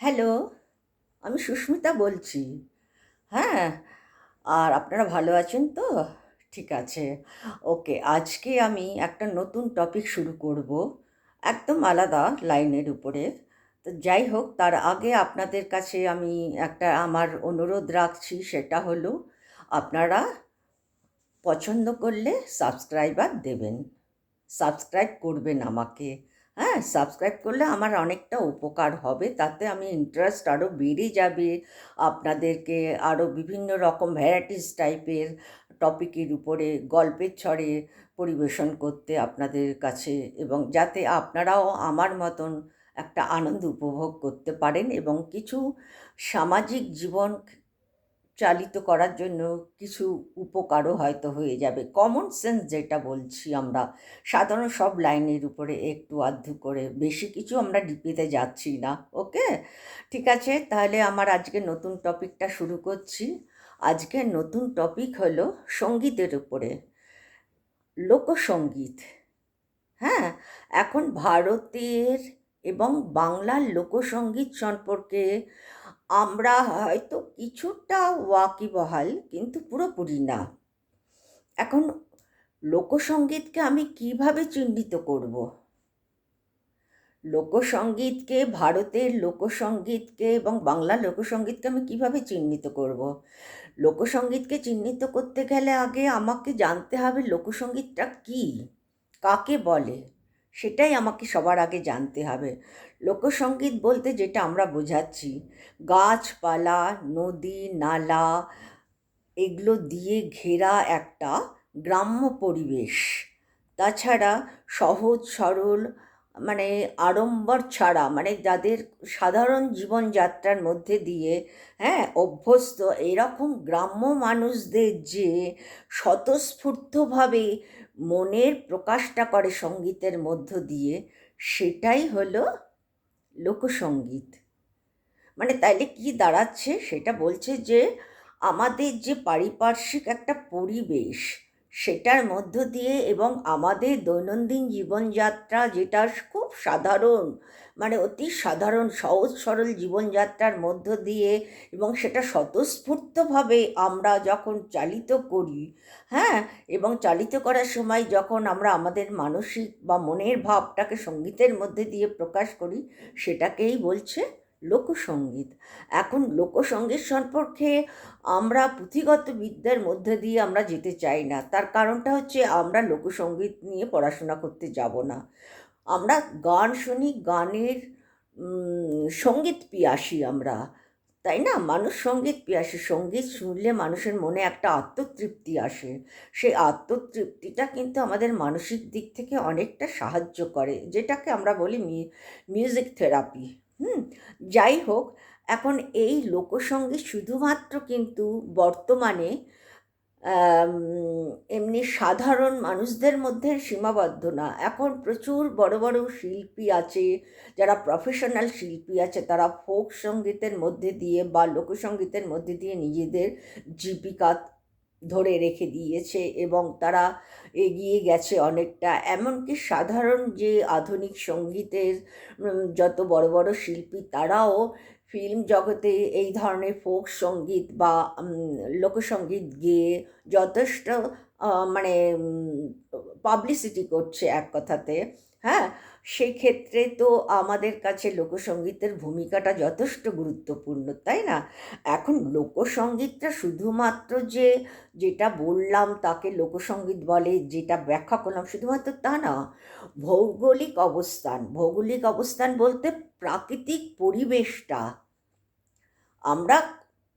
Hello, আমি সুস্মিতা বলছি। হ্যাঁ আর আপনারা ভালো আছেন তো? ঠিক আছে। ওকে, আজকে আমি একটা নতুন টপিক শুরু করব, একদম আলাদা লাইনের উপরে। তো যাই হোক, তার আগে আপনাদের কাছে আমি একটা আমার অনুরোধ রাখছি, সেটা হলো আপনারা পছন্দ করলে সাবস্ক্রাইবার দেবেন। সাবস্ক্রাইব করবেন আমাকে। হ্যাঁ সাবস্ক্রাইব করলে আমার অনেকটা উপকার হবে। তাতে আমি ইন্টারেস্ট আরও বেড়ে যাবে। আপনাদেরকে আরও বিভিন্ন রকম ভ্যারাইটিস টাইপের টপিকের উপরে, গল্পের ছড়ে পরিবেশন করতে আপনাদের কাছে এবং যাতে আপনারাও আমার মতন একটা আনন্দ উপভোগ করতে পারেন এবং কিছু সামাজিক জীবন চালিত করার জন্য কিছু উপকারও হয়তো হয়ে যাবে। কমন সেন্স যেটা বলছি আমরা, সাধারণ সব লাইনের উপরে একটু আধটু করে, বেশি কিছু আমরা ডিপিতে যাচ্ছি না, ওকে? ঠিক আছে, তাহলে আমার আজকে নতুন টপিকটা শুরু করছি। আজকের নতুন টপিক হলো সঙ্গীতের উপরে। লোকসঙ্গীত হ্যাঁ? এখন ভারতের এবং বাংলার লোকসঙ্গীত সম্পর্কে আমরা হয়তো কিছুটা ওয়াকিবহাল, কিন্তু পুরোপুরি না। এখন লোকসঙ্গীতকে আমি কীভাবে চিহ্নিত করব? লোকসঙ্গীতকে ভারতের লোকসঙ্গীতকে এবং বাংলার লোকসঙ্গীতকে আমি কীভাবে চিহ্নিত করব? লোকসঙ্গীতকে চিহ্নিত করতে গেলে আগে আমাকে জানতে হবে লোকসঙ্গীতটা কী? কাকে বলে? সেটাই আমাকে সবার আগে জানতে হবে। লোকসঙ্গীত বলতে যেটা আমরা বোঝাচ্ছি, গাছপালা, নদী, নালা, এগুলো দিয়ে ঘেরা একটা গ্রাম্য পরিবেশ। তাছাড়া সহজ, সরল মানে আড়ম্বর ছাড়া মানে যাদের সাধারণ জীবনযাত্রার মধ্যে দিয়ে হ্যাঁ অভ্যস্ত, এরকম গ্রাম্য মানুষদের যে স্বতঃস্ফূর্তভাবে মনের প্রকাশটা করে সঙ্গীতের মধ্য দিয়ে, সেটাই হলো লোকসঙ্গীত। মানে তাইলে কি দাঁড়াচ্ছে? সেটা বলছে যে, আমাদের যে পারিপার্শ্বিক একটা পরিবেশ সেটার মধ্য দিয়ে এবং আমাদের দৈনন্দিন জীবনযাত্রা যেটা খুব সাধারণ মানে অতি সাধারণ, সহজ সরল জীবনযাত্রার মধ্য দিয়ে এবং সেটা স্বতঃস্ফূর্তভাবে আমরা যখন চালিত করি হ্যাঁ? এবং চালিত করার সময় যখন আমরা আমাদের মানসিক বা মনের ভাবটাকে সঙ্গীতের মধ্যে দিয়ে প্রকাশ করি, সেটাকেই বলছে লোকসঙ্গীত এখন লোকসঙ্গীত সম্পর্কে আমরা পুঁথিগত বিদ্যার মধ্যে দিয়ে আমরা যেতে চাই না। তার কারণটা হচ্ছে আমরা লোকসঙ্গীত নিয়ে পড়াশোনা করতে যাব না। আমরা গান শুনি, গানের সংগীত পিয়াসী আমরা। তাই না? মানুষ সংগীত পিয়াসী। সংগীত শুনলে মানুষের মনে একটা আত্মতৃপ্তি আসে। সেই আত্মতৃপ্তিটা কিন্তু আমাদের মানসিক দিক থেকে অনেকটা সাহায্য করে, যেটাকে আমরা বলি মিউজিক থেরাপি হুম, যাই হোক, এখন এই লোকসঙ্গীত শুধুমাত্র কিন্তু বর্তমানে এমনি সাধারণ মানুষদের মধ্যে সীমাবদ্ধ না এখন প্রচুর বড় বড় শিল্পী আছে, যারা প্রফেশনাল শিল্পী আছে, তারা ফোক সঙ্গীতের মধ্যে দিয়ে বা লোকসঙ্গীতের মধ্যে দিয়ে নিজেদের জীবিকা ধরে রেখে দিয়েছে এবং তারা এগিয়ে গেছে অনেকটা। এমনকি সাধারণ যে আধুনিক সঙ্গীতের যত বড় বড় শিল্পী, তারাও ফিল্ম জগতে এই ধরনের ফোক সংগীত বা লোকসঙ্গীত গেয়ে যথেষ্ট মানে পাবলিসিটি করছে এক কথাতে। হ্যাঁ? সেই ক্ষেত্রে তো আমাদের কাছে লোকসঙ্গীতের ভূমিকাটা যথেষ্ট গুরুত্বপূর্ণ, তাই না? এখন লোকসঙ্গীতটা শুধুমাত্র যে, যেটা বললাম তাকে লোকসঙ্গীত বলে, যেটা ব্যাখ্যা করলাম শুধুমাত্র তা না, ভৌগোলিক অবস্থান। ভৌগোলিক অবস্থান বলতে প্রাকৃতিক পরিবেশটা। আমরা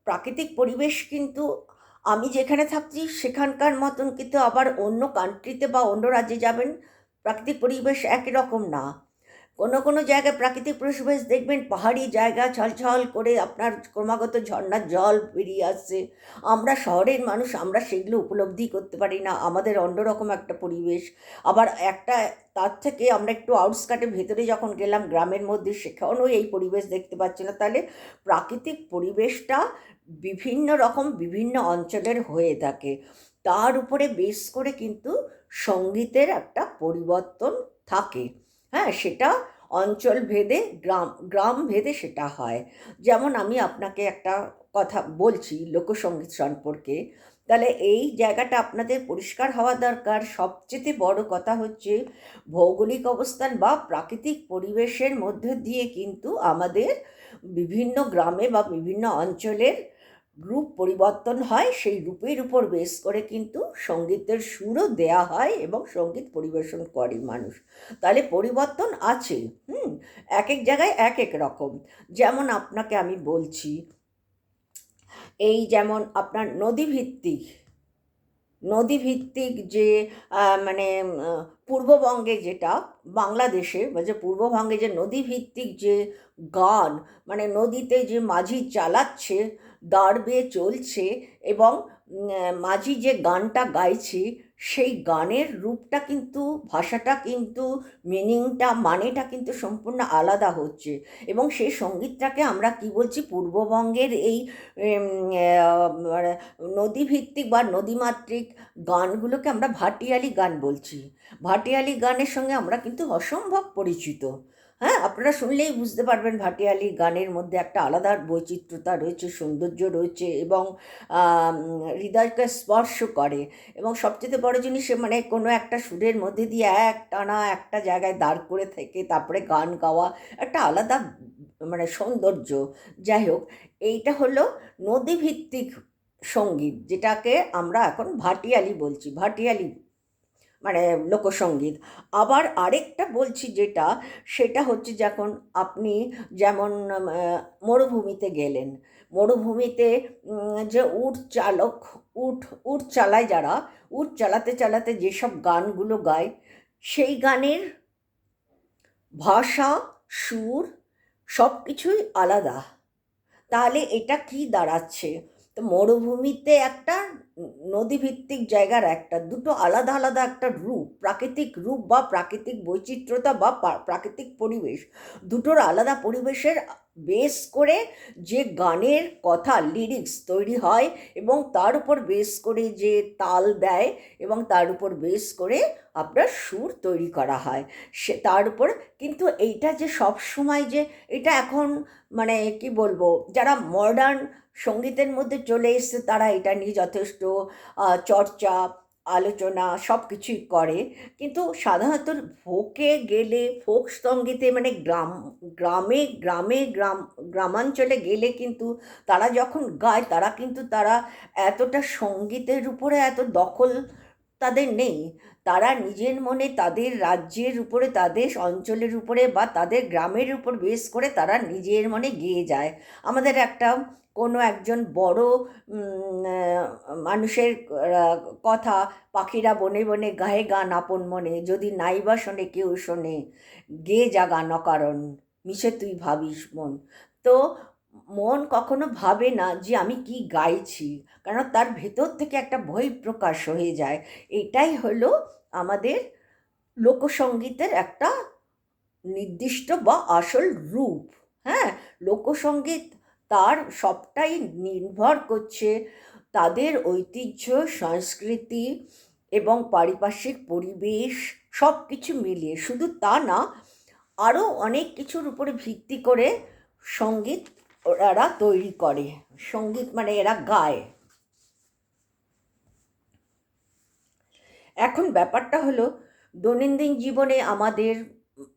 প্রাকৃতিক পরিবেশ কিন্তু আমি যেখানে থাকছি সেখানকার মতন কিন্তু আবার অন্য কান্ট্রিতে বা অন্য রাজ্যে যাবেন প্রাকৃতিক পরিবেশ একই রকম না। কোনো কোনো জায়গায় প্রাকৃতিক পরিবেশ দেখবেন, পাহাড়ি জায়গা, ছলছল করে আপনার ক্রমাগত ঝর্নার জল বেরিয়ে আসছে। আমরা শহরের মানুষ, আমরা সেগুলো উপলব্ধি করতে পারি না। আমাদের অন্যরকম একটা পরিবেশ। আবার একটা, তার থেকে আমরা একটু আউটস্কার্টে ভেতরে যখন গেলাম, গ্রামের মধ্যে, সেখানেও এই পরিবেশ দেখতে পাচ্ছি না। তাহলে প্রাকৃতিক পরিবেশটা বিভিন্ন রকম বিভিন্ন অঞ্চলের হয়ে থাকে। তার উপরে বেস করে কিন্তু সঙ্গীতের একটা পরিবর্তন থাকে। হ্যাঁ সেটা অঞ্চল ভেদে গ্রাম গ্রাম ভেদে সেটা হয়। যেমন আমি আপনাকে একটা কথা বলছি লোকসঙ্গীত সম্পর্কে, তাহলে এই জায়গাটা আপনাদের পরিষ্কার হওয়া দরকার। সবচেয়ে বড় কথা হচ্ছে ভৌগোলিক অবস্থান বা প্রাকৃতিক পরিবেশের মধ্যে দিয়ে কিন্তু আমাদের বিভিন্ন গ্রামে বা বিভিন্ন অঞ্চলের রূপ পরিবর্তন হয়, সেই রূপের উপর বেস করে কিন্তু সঙ্গীতের সুরও দেয়া হয় এবং সংগীত পরিবেশন করে মানুষ। তাহলে পরিবর্তন আছে, হুম? এক এক জায়গায় এক এক রকম। যেমন আপনাকে আমি বলছি, এই যেমন আপনার নদীভিত্তিক নদীভিত্তিক যে মানে পূর্ববঙ্গে যেটা, বাংলাদেশে, যে পূর্ববঙ্গে যে নদীভিত্তিক যে গান মানে নদীতে যে মাঝি চালাচ্ছে দাঁড় বেয়ে চলছে এবং মাঝি যে গানটা গাইছে, সেই গানের রূপটা কিন্তু, ভাষাটা কিন্তু মিনিংটা মানেটা কিন্তু সম্পূর্ণ আলাদা হচ্ছে। এবং সেই সঙ্গীতটাকে আমরা কি বলছি, পূর্ববঙ্গের এই মানে নদীভিত্তিক বা নদীমাতৃক গানগুলোকে আমরা ভাটিয়ালি গান বলছি। ভাটিয়ালি গানের সঙ্গে আমরা কিন্তু অসম্ভব পরিচিত। হ্যাঁ আপনারা শুনলেই বুঝতে পারবেন ভাটিয়ালি গানের মধ্যে একটা আলাদা বৈচিত্র্যতা রয়েছে, সৌন্দর্য রয়েছে এবং হৃদয়কে স্পর্শ করে এবং সবচেয়ে বড় জিনিস মানে কোনো একটা সুরের মধ্যে দিয়ে এক টানা একটা জায়গায় দাঁড় করে থেকে তারপরে গান গাওয়া একটা আলাদা মানে সৌন্দর্য। যাই হোক, এইটা হলো নদীভিত্তিক সংগীত যেটাকে আমরা এখন ভাটিয়ালি বলছি। ভাটিয়ালি মানে লোকসঙ্গীত আবার আরেকটা বলছি যেটা, সেটা হচ্ছে যখন আপনি যেমন মরুভূমিতে গেলেন, মরুভূমিতে যে উট চালক, উট উট চালায় যারা, উট চালাতে চালাতে যেসব গানগুলো গায়, সেই গানের ভাষা, সুর সব কিছুই আলাদা। তাহলে এটা কি দাঁড়াচ্ছে? তো মরুভূমিতে একটা, নদীভিত্তিক জায়গার একটা, দুটো আলাদা আলাদা একটা রূপ, প্রাকৃতিক রূপ বা প্রাকৃতিক বৈচিত্র্যতা বা প্রাকৃতিক পরিবেশ। দুটোর আলাদা পরিবেশের বেস করে যে গানের কথা, লিরিক্স তৈরি হয় এবং তার উপর বেস করে যে তাল দেয় এবং তার উপর বেস করে আপনার সুর তৈরি করা হয়। সে, তার উপর কিন্তু এইটা যে সব সময় যে, এটা এখন মানে কি বলব, যারা মডার্ন সঙ্গীতের মধ্যে চলে এসছে তারা, এটা নিয়ে যথেষ্ট চর্চা, আলোচনা সব কিছুই করে। কিন্তু সাধারণত ভোকে গেলে, ফোক সঙ্গীতে মানে গ্রাম, গ্রামে গ্রামে, গ্রাম, গ্রামাঞ্চলে গেলে কিন্তু তারা যখন গায়, তারা কিন্তু তারা এতটা সঙ্গীতের উপরে এত দখল তাদের নেই। তারা নিজের মনে তাদের রাজ্যের উপরে, তাদের অঞ্চলের উপরে বা তাদের গ্রামের উপর বেস করে তারা নিজের মনে গেয়ে যায়। আমাদের একটা কোনো একজন বড় মানুষের কথা পাখিরা বনে বনে গায়ে গান আপন মনে, যদি নাইবা শোনে কেউ শোনে, গে যা গান অকারণ মিশে তুই ভাবিস মন। তো মন কখনো ভাবে না যে আমি কি গাইছি কারণ তার ভেতর থেকে একটা বই প্রকাশ হয়ে যায়। এটাই হলো আমাদের লোকসঙ্গীতের একটা নির্দিষ্ট বা আসল রূপ। হ্যাঁ লোকসঙ্গীত তার সবটাই নির্ভর করছে তাদের ঐতিহ্য, সংস্কৃতি এবং পারিপার্শ্বিক পরিবেশ সব কিছু মিলিয়ে। শুধু তা না, আরও অনেক কিছুর উপরে ভিত্তি করে সংগীত ওরা তৈরি করে। সংগীত মানে এরা গায়। এখন ব্যাপারটা হলো, দৈনন্দিন জীবনে আমাদের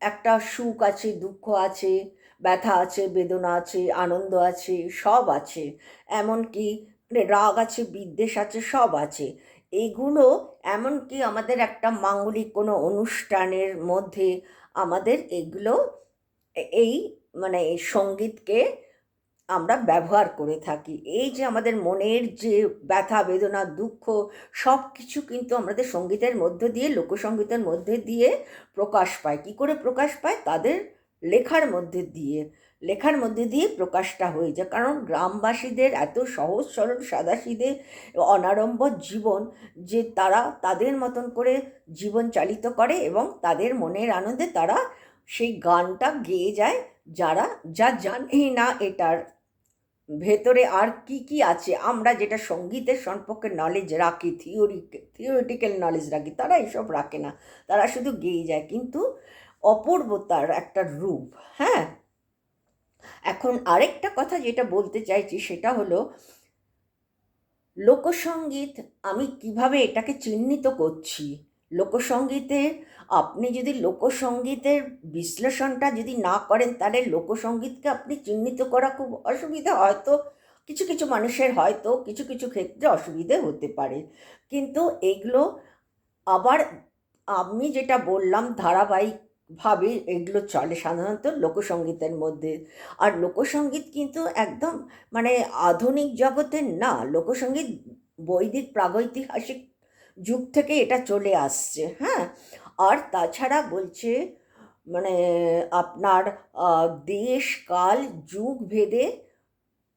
একটা সুখ আছে, দুঃখ আছে ব্যথা আছে, বেদনা আছে, আনন্দ আছে, সব আছে। এমনকি রাগ আছে, বিদ্বেষ আছে, সব আছে। এইগুলো এমনকি আমাদের একটা মাঙ্গলিক কোনো অনুষ্ঠানের মধ্যে আমাদের এগুলো এই মানে এই সঙ্গীতকে আমরা ব্যবহার করে থাকি। এই যে আমাদের মনের যে ব্যথা, বেদনা, দুঃখ, সব কিছু কিন্তু আমাদের সঙ্গীতের মধ্য দিয়ে, লোকসঙ্গীতের মধ্যে দিয়ে প্রকাশ পায়। কী করে প্রকাশ পায়? তাদের লেখার মধ্যে দিয়ে, লেখার মধ্যে দিয়ে প্রকাশটা হয়ে যায়। কারণ গ্রামবাসীদের এত সহজ সরল সাদাসিদে অনাড়ম্বর জীবন যে তারা তাদের মতন করে জীবন চালিত করে এবং তাদের মনের আনন্দে তারা সেই গানটা গেয়ে যায় যারা, যা জানেই না এটার ভেতরে আর কি কি আছে। আমরা যেটা সঙ্গীতের সম্পর্কে নলেজ রাখি থিওরি থিওরিটিক্যাল নলেজ রাখি, তারা এসব রাখে না। তারা শুধু গেয়ে যায়। কিন্তু অপূর্বতার একটা রূপ হ্যাঁ? এখন আরেকটা কথা যেটা বলতে চাইছি সেটা হলো লোকসঙ্গীত আমি কীভাবে এটাকে চিহ্নিত করছি? লোকসঙ্গীতে আপনি যদি লোকসঙ্গীতের বিশ্লেষণটা যদি না করেন, তাহলে লোকসঙ্গীতকে আপনি চিহ্নিত করা খুব অসুবিধা। হয়তো কিছু কিছু মানুষের হয়তো কিছু কিছু ক্ষেত্রে অসুবিধে হতে পারে। কিন্তু এগুলো আবার আমি যেটা বললাম ধারাবাহিকভাবে এগুলো চলে সাধারণত লোকসঙ্গীতের মধ্যে। আর লোকসঙ্গীত কিন্তু একদম মানে আধুনিক জগতের না লোকসঙ্গীত বৈদিক প্রাগৈতিহাসিক যুগ থেকে এটা চলে আসছে হ্যাঁ? আর তাছাড়া বলছে মানে আপনার দেশ, কাল, যুগ, ভেদে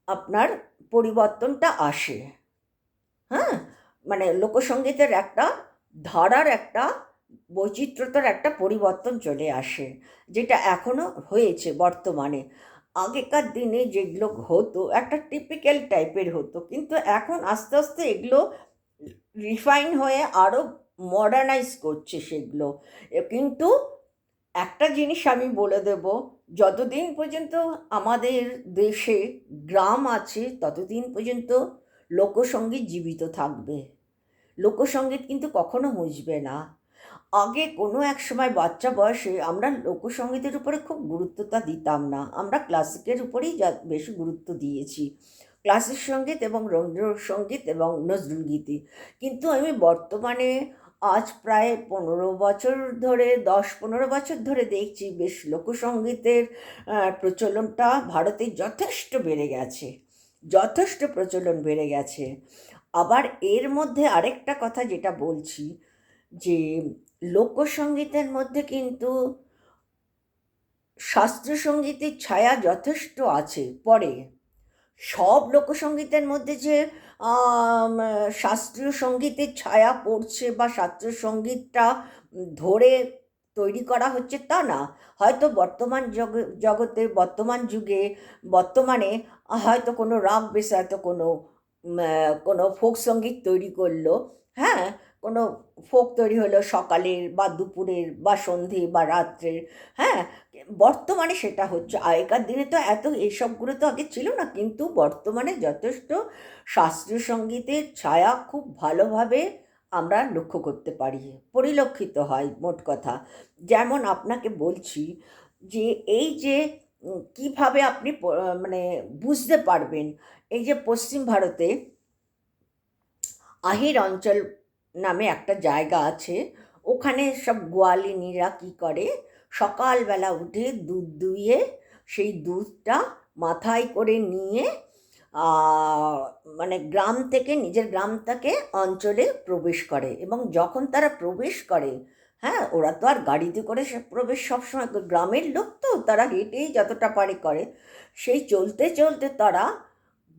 আপনার পরিবর্তনটা আসে হ্যাঁ? মানে লোকসঙ্গীতের একটা, ধারার একটা বৈচিত্র্যতার একটা পরিবর্তন চলে আসে, যেটা এখনও হয়েছে বর্তমানে। আগেকার দিনে যেগুলো হতো, একটা টিপিক্যাল টাইপের হতো, কিন্তু এখন আস্তে আস্তে এগুলো রিফাইন হয়ে আরও মডার্নাইজ করছে সেগুলো। কিন্তু একটা জিনিস আমি বলে দেব, যতদিন পর্যন্ত আমাদের দেশে গ্রাম আছে, ততদিন পর্যন্ত লোকসঙ্গীত জীবিত থাকবে। লোকসঙ্গীত কিন্তু কখনো মুছবে না। আগে কোনো এক সময় বাচ্চা বয়সে আমরা লোকসঙ্গীতের উপরে খুব গুরুত্বটা দিতাম না। আমরা ক্লাসিকের উপরেই যা বেশি গুরুত্ব দিয়েছি। ক্লাসিক সংগীত এবং রবীন্দ্রসঙ্গীত এবং নজরুলগীতি কিন্তু আমি বর্তমানে আজ প্রায় পনেরো বছর ধরে, দশ পনেরো বছর ধরে দেখছি বেশ লোকসঙ্গীতের প্রচলনটা ভারতে যথেষ্ট বেড়ে গেছে। যথেষ্ট প্রচলন বেড়ে গেছে। আবার এর মধ্যে আরেকটা কথা যেটা বলছি যে লোকসঙ্গীতের মধ্যে কিন্তু শাস্ত্রীয় সঙ্গীতের ছায়া যথেষ্ট আছে। পরে সব লোকসঙ্গীতের মধ্যে যে শাস্ত্রীয় সঙ্গীতের ছায়া পড়ছে বা শাস্ত্রীয় সঙ্গীতটা ধরে তৈরি করা হচ্ছে তা না। হয়তো বর্তমান জগ জগতে, বর্তমান যুগে, বর্তমানে হয়তো কোনো রাগ বেশ হয়তো কোনো কোনো ফোক সংগীত তৈরি করল। হ্যাঁ কোনো ফোক তৈরি হলো সকালের বা দুপুরের বা সন্ধে বা রাত্রের হ্যাঁ? বর্তমানে সেটা হচ্ছে, আগেকার দিনে তো এত এইসবগুলো তো আগে ছিল না, কিন্তু বর্তমানে যথেষ্ট শাস্ত্রীয় সঙ্গীতের ছায়া খুব ভালোভাবে আমরা লক্ষ্য করতে পারি, পরিলক্ষিত হয় মোট কথা। যেমন আপনাকে বলছি যে এই যে কীভাবে আপনি মানে বুঝতে পারবেন, এই যে পশ্চিম ভারতে আহির অঞ্চল নামে একটা জায়গা আছে। ওখানে সব গোয়ালিনীরা কী করে? সকালবেলা উঠে দুধ দুইয়ে সেই দুধটা মাথায় করে নিয়ে মানে গ্রাম থেকে, নিজের গ্রাম থেকে অঞ্চলে প্রবেশ করে। এবং যখন তারা প্রবেশ করে হ্যাঁ ওরা তো আর গাড়িতে করে সে প্রবেশ সবসময় গ্রামের লোক তো, তারা হেঁটেই যতটা পারে করে। সেই চলতে চলতে তারা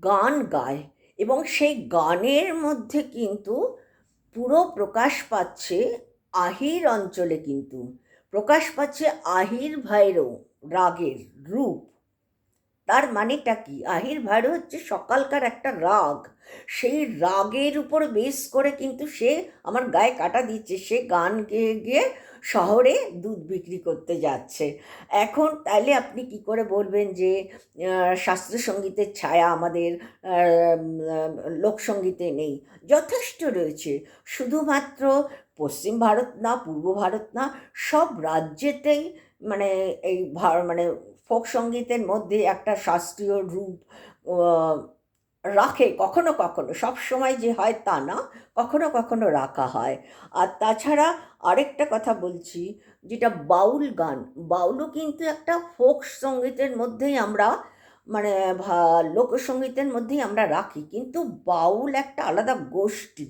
গান গায়। এবং সেই গানের মধ্যে কিন্তু পুরো প্রকাশ পাচ্ছে আহির অঞ্চলে কিন্তু। প্রকাশ পাচ্ছে আহির ভাইরও রাগের রূপ। তার মানেটা কি? আহির ভাইরও হচ্ছে সকালকার একটা রাগ। সেই রাগের উপর বেস করে কিন্তু সে আমার গায়ে কাটা দিচ্ছে। সে গান গেয়ে গিয়ে শহরে দুধ বিক্রি করতে যাচ্ছে। এখন তাইলে আপনি কি করে বলবেন যে শাস্ত্রীয় সঙ্গীতের ছায়া আমাদের লোকসঙ্গীতে নেই। যথেষ্ট রয়েছে। শুধুমাত্র পশ্চিম ভারত না, পূর্ব ভারত না, সব রাজ্যেতেই মানে এই মানে ফোক সঙ্গীতের মধ্যে একটা শাস্ত্রীয় রূপ রাখে কখনো কখনো। সব সময় যে হয় তা না, কখনো কখনো রাখা হয়। আর তাছাড়া আরেকটা কথা বলছি, যেটা বাউল গান, বাউলও কিন্তু একটা ফোক সঙ্গীতের মধ্যেই আমরা মানে লোকসঙ্গীতের মধ্যেই আমরা রাখি। কিন্তু বাউল একটা আলাদা গোষ্ঠী।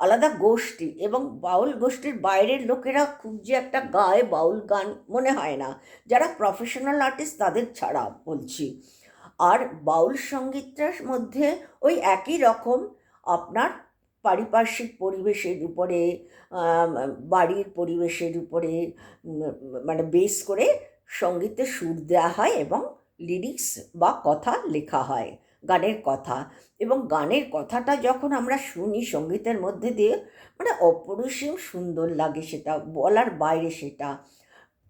আলাদা গোষ্ঠী এবং বাউল গোষ্ঠীর বাইরের লোকেরা খুব যে একটা গায়ে বাউল গান মনে হয় না, যারা প্রফেশনাল আর্টিস্ট তাদের ছাড়া বলছি। আর বাউল সঙ্গীতটার মধ্যে ওই একই রকম আপনার পারিপার্শ্বিক পরিবেশের উপরে বাড়ির পরিবেশের উপরে মানে বেস করে সঙ্গীতে সুর দেওয়া হয় এবং লিরিক্স বা কথা লেখা হয়। গানের কথা। এবং গানের কথাটা যখন আমরা শুনি সঙ্গীতের মধ্যে দিয়ে মানে অপরিসীম সুন্দর লাগে সেটা, বলার বাইরে সেটা।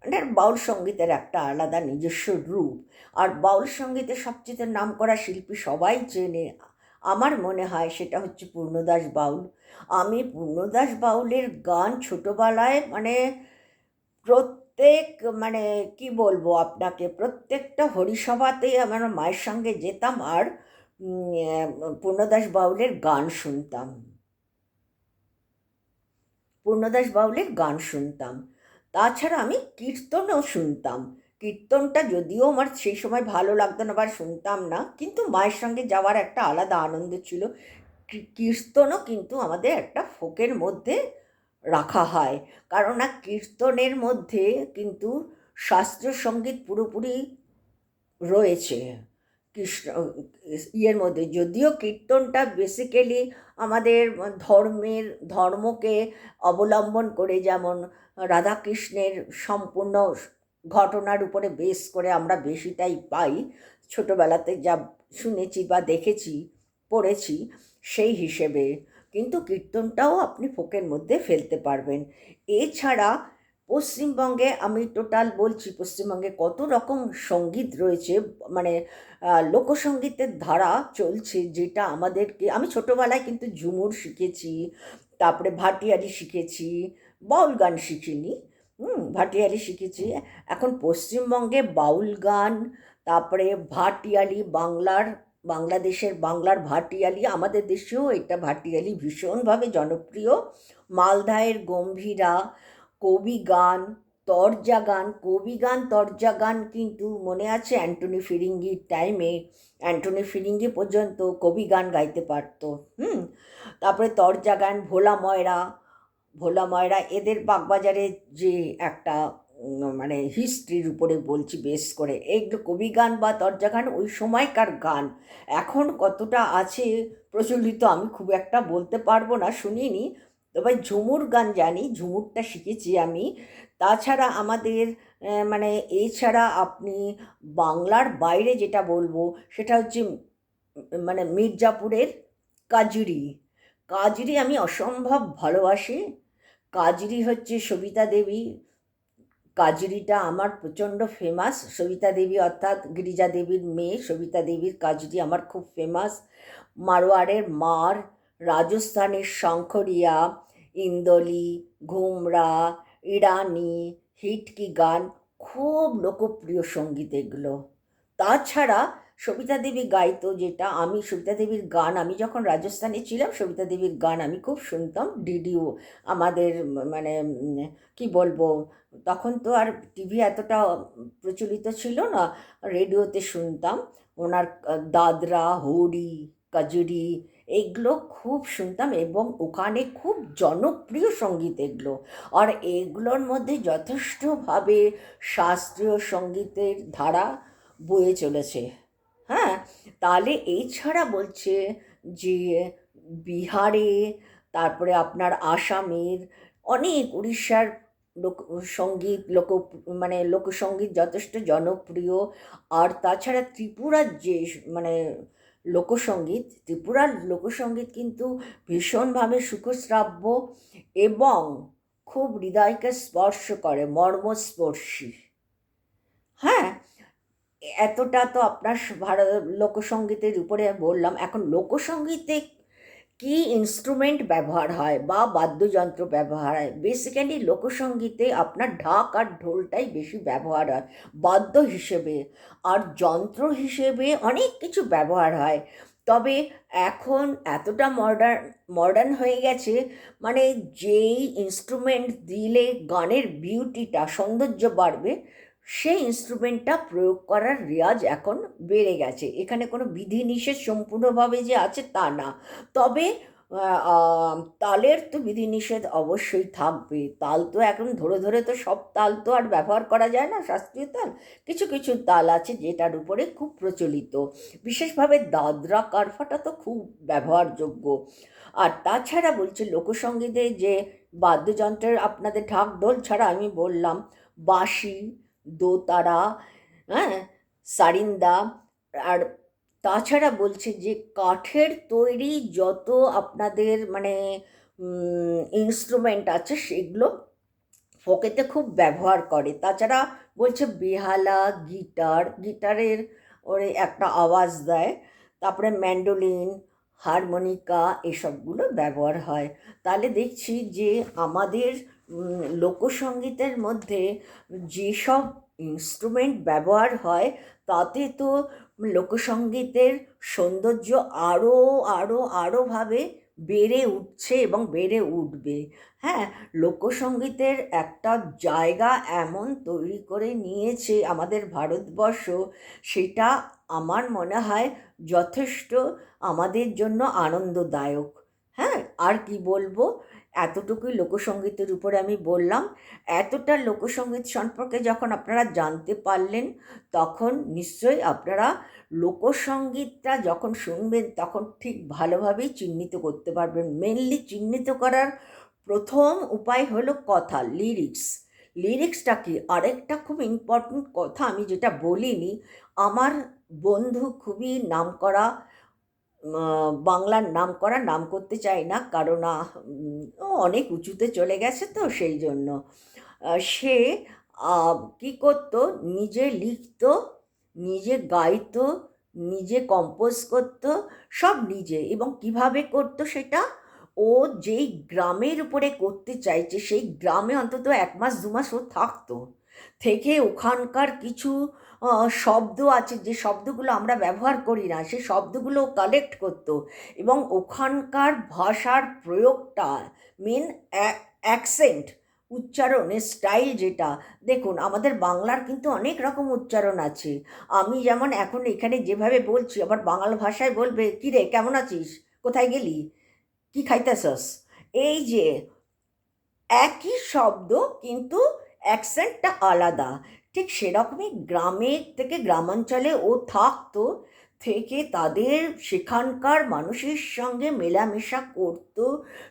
মানে বাউল সঙ্গীতের একটা আলাদা নিজস্ব রূপ। আর বাউল সঙ্গীতের সবচেয়ে নাম করা শিল্পী সবাই চেনে। আমার মনে হয় সেটা হচ্ছে পূর্ণদাস বাউল। আমি পূর্ণদাস বাউলের গান ছোটোবেলায় মানে প্রত্যেক মানে কি বলব আপনাকে, প্রত্যেকটা হরিসভাতেই আমার মায়ের সঙ্গে যেতাম আর পূর্ণদাস বাউলের গান শুনতাম। পূর্ণদাস বাউলের গান শুনতাম। তাছাড়া আমি কীর্তনও শুনতাম। কীর্তনটা যদিও আমার সেই সময় ভালো লাগতো না বা শুনতাম না, কিন্তু মায়ের সঙ্গে যাওয়ার একটা আলাদা আনন্দ ছিল। কীর্তনও কিন্তু আমাদের একটা ফোকের মধ্যে রাখা হয়। কারণ না, কীর্তনের মধ্যে কিন্তু শাস্ত্রীয় সংগীত পুরোপুরি রয়েছে। কৃষ্ণ, ইয়ের মধ্যে। যদিও কীর্তনটা বেসিক্যালি আমাদের ধর্মের, ধর্মকে অবলম্বন করে যেমন রাধাকৃষ্ণের সম্পূর্ণ ঘটনার উপরে বেস করে আমরা বেশিটাই পাই, ছোটোবেলাতে যা শুনেছি বা দেখেছি, পড়েছি, সেই হিসেবে। কিন্তু কীর্তনটাও আপনি ফোকের মধ্যে ফেলতে পারবেন। এছাড়া পশ্চিমবঙ্গে আমি টোটাল বলছি, পশ্চিমবঙ্গে কত রকম সংগীত রয়েছে মানে লোকসঙ্গীতের ধারা চলছে যেটা আমাদেরকে, আমি ছোটোবেলায় কিন্তু ঝুমুর শিখেছি, তারপরে ভাটিয়ালি শিখেছি, বাউল গান শিখিনি, হুম, ভাটিয়ালি শিখেছি। এখন পশ্চিমবঙ্গে বাউল গান, তারপরে ভাটিয়ালি বাংলার বাংলাদেশের বাংলার ভাটিয়ালি, আমাদের দেশেও এটা ভাটিয়ালি ভীষণভাবে জনপ্রিয়। মালদায়ের গম্ভীরা, কবি গান, তরজা গান, কবি গান, তরজা গান কিন্তু মনে আছে অ্যান্টনি ফিরিঙ্গির টাইমে অ্যান্টনি ফিরিঙ্গি পর্যন্ত কবি গান গাইতে পারতো, হুম? তারপরে তরজা গান, ভোলা ময়রা ভোলা ময়রা, এদের বাগবাজারে যে একটা মানে হিস্ট্রির উপরে বলছি বেশ করে। এইগুলো কবি গান বা দরজা গান, ওই সময়কার গান। এখন কতটা আছে প্রচলিত আমি খুব একটা বলতে পারব না, শুনিনি। তবে ঝুমুর গান জানি, ঝুমুরটা শিখেছি আমি। তাছাড়া আমাদের মানে এছাড়া আপনি বাংলার বাইরে যেটা বলব, সেটা হচ্ছে মানে মির্জাপুরের কাজুরি। কাজরি আমি অসম্ভব ভালোবাসি। কাজরি হচ্ছে সবিতা দেবী কাজরিটা আমার প্রচণ্ড ফেমাস সবিতা দেবী অর্থাৎ গিরিজা দেবীর মেয়ে সবিতা দেবীর কাজরি আমার খুব ফেমাস মারোয়ারের মার, রাজস্থানের শঙ্খরিয়া ইন্দলি, ঘুমরা, ইরানি হিটকি গান, খুব লোকপ্রিয় সংগীত এগুলো। তাছাড়া সবিতা দেবী গাইতো যেটা আমি, সবিতা দেবীর গান আমি যখন রাজস্থানে ছিলাম, সবিতা দেবীর গান আমি খুব শুনতাম। ডিডিও আমাদের মানে কি বলব, তখন তো আর টিভি এতটা প্রচলিত ছিল না, রেডিওতে শুনতাম। ওনার দাদরা হরি কাজুরি এগুলো খুব শুনতাম এবং ওখানে খুব জনপ্রিয় সংগীত এগুলো। আর এগুলোর মধ্যে যথেষ্টভাবে শাস্ত্রীয় সঙ্গীতের ধারা বয়ে চলেছে। হ্যাঁ তাহলে এছাড়া বলছে যে বিহারে, তারপরে আপনার আসামের অনেক উড়িষ্যার লোক, সংগীত লোক মানে লোকসঙ্গীত যথেষ্ট জনপ্রিয়। আর তাছাড়া ত্রিপুরার যে মানে লোকসঙ্গীত, ত্রিপুরার লোকসঙ্গীত কিন্তু ভীষণভাবে সুখশ্রাব্য এবং খুব হৃদয়কে স্পর্শ করে, মর্মস্পর্শী। হ্যাঁ এতটা তো আপনার ভারত, লোকসঙ্গীতের উপরে বললাম, এখন লোকসঙ্গীতে কি ইনস্ট্রুমেন্ট ব্যবহার হয় বা বাদ্যযন্ত্র ব্যবহার হয়? বেসিক্যালি লোকসঙ্গীতে আপনার ঢাক আর ঢোলটাই বেশি ব্যবহার হয়। বাদ্য হিসেবে আর যন্ত্র হিসেবে অনেক কিছু ব্যবহার হয়। তবে এখন এতটা মডার্ন মডার্ন হয়ে গেছে মানে যেই ইনস্ট্রুমেন্ট দিলে গানের বিউটিটা সৌন্দর্য বাড়বে সেই ইনস্ট্রুমেন্টটা প্রয়োগ করার রেয়াজ এখন বেড়ে গেছে। এখানে কোনো বিধিনিষেধ সম্পূর্ণভাবে যে আছে তা না। তবে তালের তো বিধিনিষেধ অবশ্যই থাকবে। তাল তো এখন ধরে ধরে তো সব তাল তো আর ব্যবহার করা যায় না, শাস্ত্রীয় তাল। কিছু কিছু তাল আছে যেটার উপরে খুব প্রচলিত। বিশেষভাবে দাদরা কারফাটা তো খুব ব্যবহারযোগ্য। আর তাছাড়া বলছে, লোকসঙ্গীতে যে বাদ্যযন্ত্রের আপনাদের ঢাক ঢোল ছাড়া আমি বললাম, বাঁশি দোতারা হ্যাঁ সারিন্দা, আর তাছাড়া বলছে যে কাঠের তৈরি যত আপনাদের মানে ইনস্ট্রুমেন্ট আছে সেগুলো ফোকেতে খুব ব্যবহার করে। তাছাড়া বলছে বেহালা, গিটার, গিটারের ওরে একটা আওয়াজ দেয়। তারপরে ম্যান্ডোলিন হারমোনিকা এসবগুলো ব্যবহার হয়। তাহলে দেখছি যে আমাদের লোকসঙ্গীতের মধ্যে যেসব ইনস্ট্রুমেন্ট ব্যবহার হয়, তাতে তো লোকসঙ্গীতের সৌন্দর্য আরও আরও আরোভাবে বেড়ে উঠছে এবং বেড়ে উঠবে। হ্যাঁ লোকসঙ্গীতের একটা জায়গা এমন তৈরি করে নিয়েছে আমাদের ভারতবর্ষ, সেটা আমার মনে হয় যথেষ্ট আমাদের জন্য আনন্দদায়ক। হ্যাঁ আর কি বলব? এতটুকুই লোকসঙ্গীতের উপরে আমি বললাম। এতটা লোকসঙ্গীত সম্পর্কে যখন আপনারা জানতে পারলেন, তখন নিশ্চয়ই আপনারা লোকসঙ্গীতটা যখন শুনবেন, তখন ঠিক ভালোভাবেই চিহ্নিত করতে পারবেন। মেনলি চিহ্নিত করার প্রথম উপায় হলো কথা লিরিক্স লিরিক্সটা কি? আরেকটা খুব ইম্পর্টেন্ট কথা আমি যেটা বলিনি, আমার বন্ধু খুবই নামকরা বাংলার নাম করা নাম করতে চাই না, কারণ অনেক উঁচুতে চলে গেছে তো সেই জন্য। সে কি করতো? নিজে লিখতো, নিজে গাইতো, নিজে কম্পোজ করতো, সব নিজে। এবং কীভাবে করতো সেটা? ও যেই গ্রামের উপরে করতে চাইছে, সেই গ্রামে অন্তত এক মাস, দু মাস ও থাকতো। থেকে ওখানকার কিছু শব্দ আছে, যে শব্দগুলো আমরা ব্যবহার করি না সেই শব্দগুলো কালেক্ট করতো। এবং ওখানকার ভাষার প্রয়োগটা মেন অ্যাকসেন্ট উচ্চারণের স্টাইল যেটা, দেখুন আমাদের বাংলার কিন্তু অনেক রকম উচ্চারণ আছে। আমি যেমন এখন এখানে যেভাবে বলছি, আবার বাংলা ভাষায় বলবে কী কিরে, কেমন আছিস? কোথায় গেলি? কি খাইতেছস? এই যে, একই শব্দ কিন্তু অ্যাকসেন্টটা আলাদা। ঠিক সেরকমই গ্রামের থেকে গ্রামাঞ্চলে ও থাকতো থেকে তাদের সেখানকার মানুষের সঙ্গে মেলামেশা করত,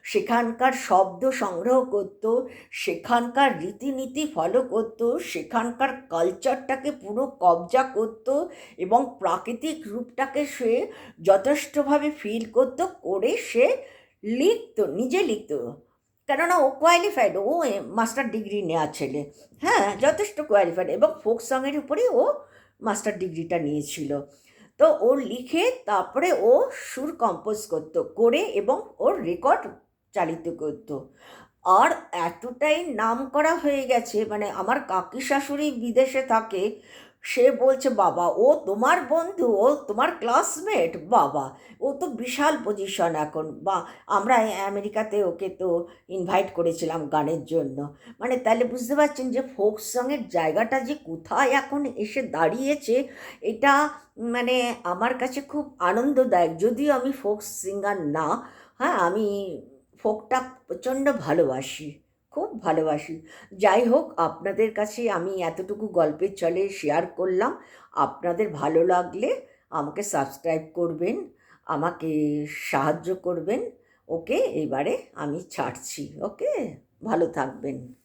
সেখানকার শব্দ সংগ্রহ করত, সেখানকার রীতিনীতি ফলো করত, সেখানকার কালচারটাকে পুরো কবজা করত এবং প্রাকৃতিক রূপটাকে সে যথেষ্টভাবে ফিল করত, করে সে লিখতো, নিজে লিখতো। কেননা ও কোয়ালিফাইড ও মাস্টার ডিগ্রি নেওয়া ছেলে। হ্যাঁ যথেষ্ট কোয়ালিফাইড এবং ফোক সঙের উপরে ও মাস্টার ডিগ্রিটা নিয়েছিল। তো ও লিখে তারপরে ও সুর কম্পোজ করতো, করে এবং ওর রেকর্ড চালিত করতো। আর এতটাই নাম করা হয়ে গেছে মানে আমার কাকি শাশুড়ি বিদেশে থাকে সে বলছে, বাবা, ও তোমার বন্ধু, ও তোমার ক্লাসমেট বাবা, ও তো বিশাল পজিশন এখন, বা আমরা আমেরিকাতে ওকে তো ইনভাইট করেছিলাম গানের জন্য। মানে তাহলে বুঝতে পারছেন যে ফোক সঙের জায়গাটা যে কোথায় এখন এসে দাঁড়িয়েছে, এটা মানে আমার কাছে খুব আনন্দদায়ক। যদিও আমি ফোক সিঙ্গার না হ্যাঁ আমি ফোকটা প্রচণ্ড ভালোবাসি। খুব ভালোবাসি। যাই হোক, আপনাদের কাছে আমি এতটুকু গল্পের চলে শেয়ার করলাম। আপনাদের ভালো লাগলে আমাকে সাবস্ক্রাইব করবেন, আমাকে সাহায্য করবেন। ওকে এবারে আমি ছাড়ছি। ওকে ভালো থাকবেন।